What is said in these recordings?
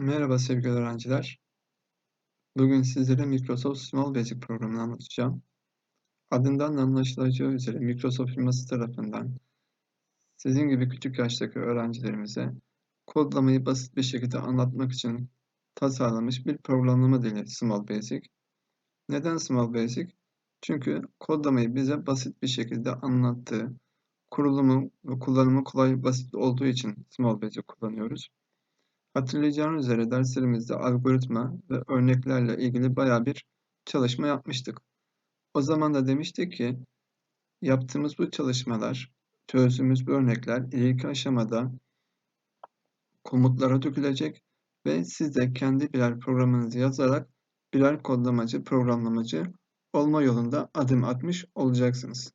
Merhaba sevgili öğrenciler. Bugün sizlere Microsoft Small Basic programını anlatacağım. Adından da anlaşılacağı üzere Microsoft firması tarafından sizin gibi küçük yaştaki öğrencilerimize kodlamayı basit bir şekilde anlatmak için tasarlanmış bir programlama dili Small Basic. Neden Small Basic? Çünkü kodlamayı bize basit bir şekilde anlattığı, kurulumu ve kullanımı kolay basit olduğu için Small Basic kullanıyoruz. Hatırlayacağınız üzere derslerimizde algoritma ve örneklerle ilgili baya bir çalışma yapmıştık. O zaman da demiştik ki yaptığımız bu çalışmalar, çözdüğümüz bu örnekler ilk aşamada komutlara dökülecek ve siz de kendi birer programınızı yazarak birer kodlamacı, programlamacı olma yolunda adım atmış olacaksınız.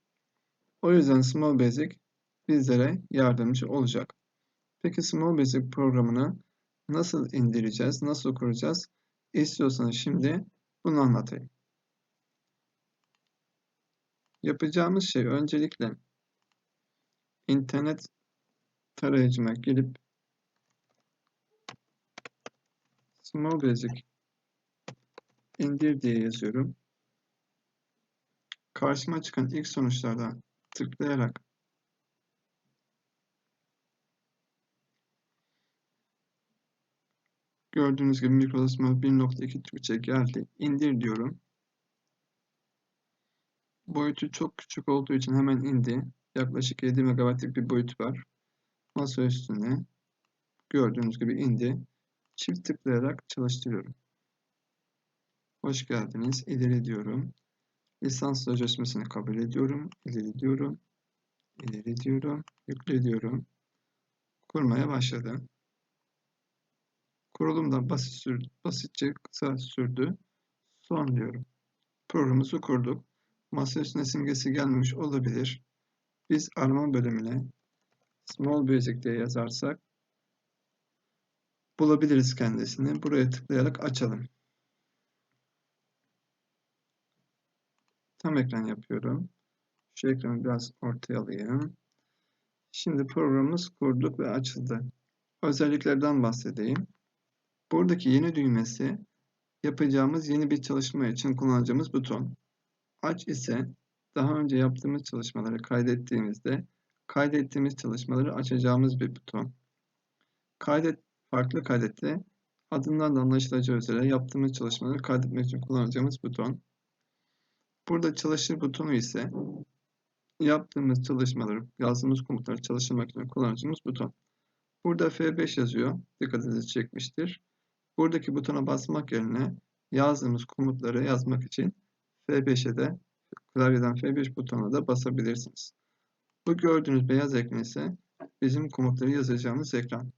O yüzden Small Basic bizlere yardımcı olacak. Peki Small Basic programını nasıl indireceğiz, nasıl kuracağız? İstiyorsanız şimdi bunu anlatayım. Yapacağımız şey öncelikle internet tarayıcıma girip Small Basic indir diye yazıyorum. Karşıma çıkan ilk sonuçlardan tıklayarak Gördüğünüz gibi Word 1.2 Türkçe geldi. İndir diyorum. Boyutu çok küçük olduğu için hemen indi. Yaklaşık 7 MB'lik bir boyut var. Masa üstüne gördüğünüz gibi indi. Çift tıklayarak çalıştırıyorum. Hoş geldiniz. İleri diyorum. Lisans sözleşmesini kabul ediyorum. İleri diyorum. İleri diyorum. Yükle diyorum. Kurmaya başladı. Kurulum da basit sürdü, basitçe kısa sürdü. Son diyorum. Programımızı kurduk. Masa üstüne simgesi gelmemiş olabilir. Biz arama bölümüne Small Basic diye yazarsak bulabiliriz kendisini. Buraya tıklayarak açalım. Tam ekran yapıyorum. Şu ekranı biraz ortaya alayım. Şimdi programımız kurduk ve açıldı. Özelliklerden bahsedeyim. Buradaki yeni düğmesi yapacağımız yeni bir çalışma için kullanacağımız buton. Aç ise daha önce yaptığımız çalışmaları kaydettiğimizde kaydettiğimiz çalışmaları açacağımız bir buton. Kaydet, farklı kaydette adından da anlaşılacağı üzere yaptığımız çalışmaları kaydetmek için kullanacağımız buton. Burada çalışır butonu ise yaptığımız çalışmaları, yazdığımız komutları çalıştırmak için kullanacağımız buton. Burada F5 yazıyor. Dikkatinizi çekmiştir. Buradaki butona basmak yerine yazdığımız komutları yazmak için F5'e de klavyeden F5 butonuna da basabilirsiniz. Bu gördüğünüz beyaz ekran ise bizim komutları yazacağımız ekran.